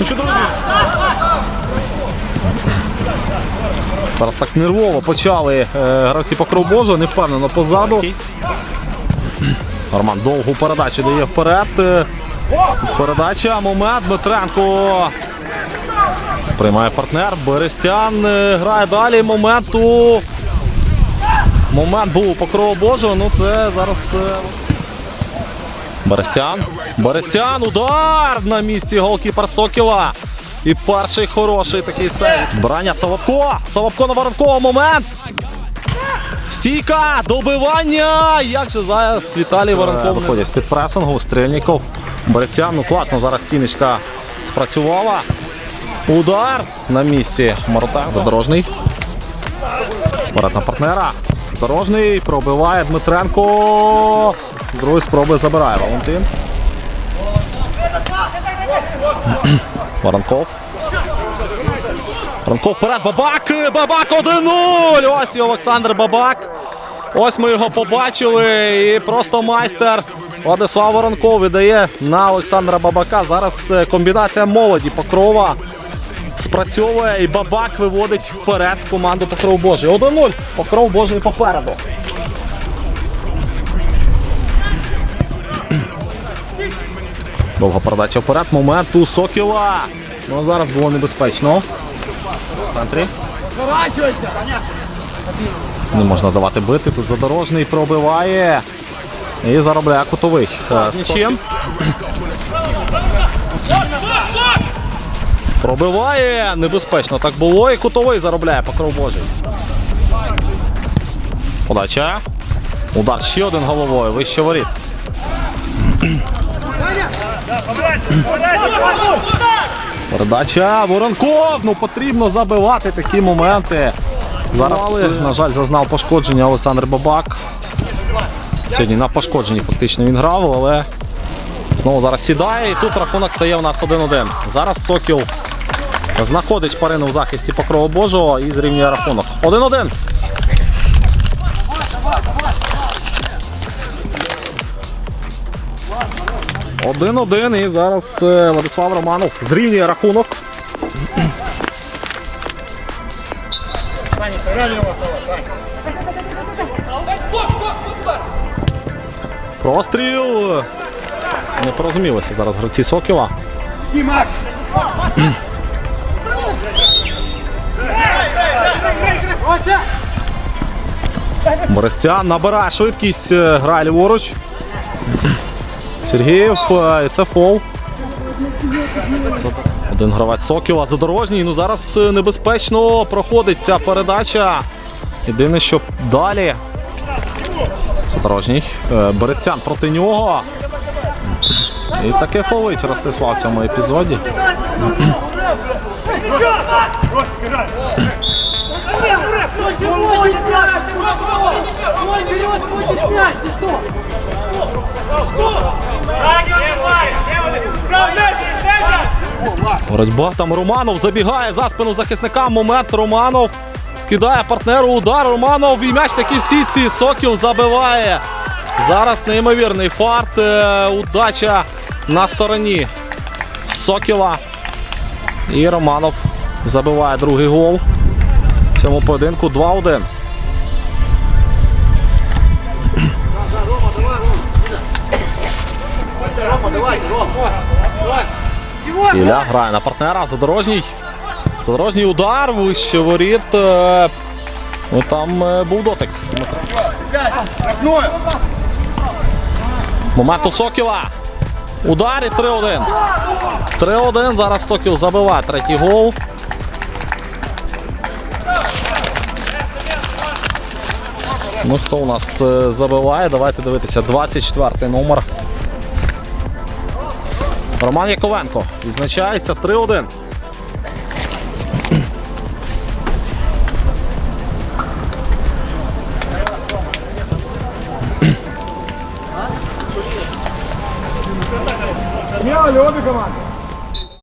Ну що, друзі? Зараз так нервово почали е, гравці покров Божого, не впевнено позаду. Роман довгу передачу дає вперед. Передача, момент, Дмитренко. Приймає партнер. Берестян е, грає далі. Моменту. Момент був у Божого. Ну це зараз. е, Берестян. Берестян. Удар на місці голкіпер Сокіла. І перший хороший такий сейв. Брання Соловко. Соловко на воронковий момент. Стійка, добивання. Як же зараз Віталій Воронков виходять з-під пресингу. Стрельніков. Берестян. Ну класно. Зараз стіночка спрацювала. Удар на місці. Морота. Задорожний. Вперед на партнера. Задорожний. Пробиває Дмитренко. З другої спроби забирає Валентин. Воронков. Воронков вперед. Бабак! Бабак 1-0! Ось і Олександр Бабак. Ось ми його побачили. І просто майстер Владислав Воронков віддає на Олександра Бабака. Зараз е, комбінація молоді Покрова спрацьовує і Бабак виводить вперед команду Покров Божий. 1-0. Покров Божий попереду. Довга передача вперед. Момент у Сокіла. Ну а зараз було небезпечно. В центрі. Не можна давати бити. Тут задорожний пробиває. І заробляє кутовий. Це з нічим. Пробиває. Небезпечно так було. І кутовий заробляє покров Божий. Подача. Удар ще один головою. Вище воріт. Передача Воронков. Ну потрібно забивати такі моменти. Зараз, на жаль, зазнав пошкодження Олександр Бабак. Сьогодні на пошкодженні фактично він грав, але знову зараз сідає. І тут рахунок стає у нас 1-1. Зараз Сокіл знаходить шпарину в захисті Покрова Божого і зрівнює рахунок. 1-1. Один-один і зараз е, Владислав Романов зрівнює рахунок. Простріл. Не порозумілися зараз гравці Сокіла. Борисцян набирає швидкість, е, грає ліворуч. Сергієв, е, це фол. Один гравець Сокіла задорожній. Ну зараз е, небезпечно проходить ця передача. Єдине, що далі. Задорожній. Е, Берестян проти нього. І таке фолить Ростислав в цьому епізоді. Мяч, ты что? Боротьба там Романов забігає за спину захисника. Момент Романов скидає партнеру удар. Романов і м'яч таки всі ці Сокіл забиває. Зараз неймовірний фарт. е, Удача на стороні Сокіла. І Романов забиває другий гол. В цьому поєдинку 2-1. Ілля грає на партнера. Задорожній. Задорожній удар, вище воріт. Е, Ну там е, був дотик. Момент у Сокіла. Удар і 3-1. 3-1. Зараз Сокіл забиває третій гол. Ну хто у нас е, забиває? Давайте дивитися. 24 номер. Роман Яковенко відзначається 3-1. Смело ли обе команды?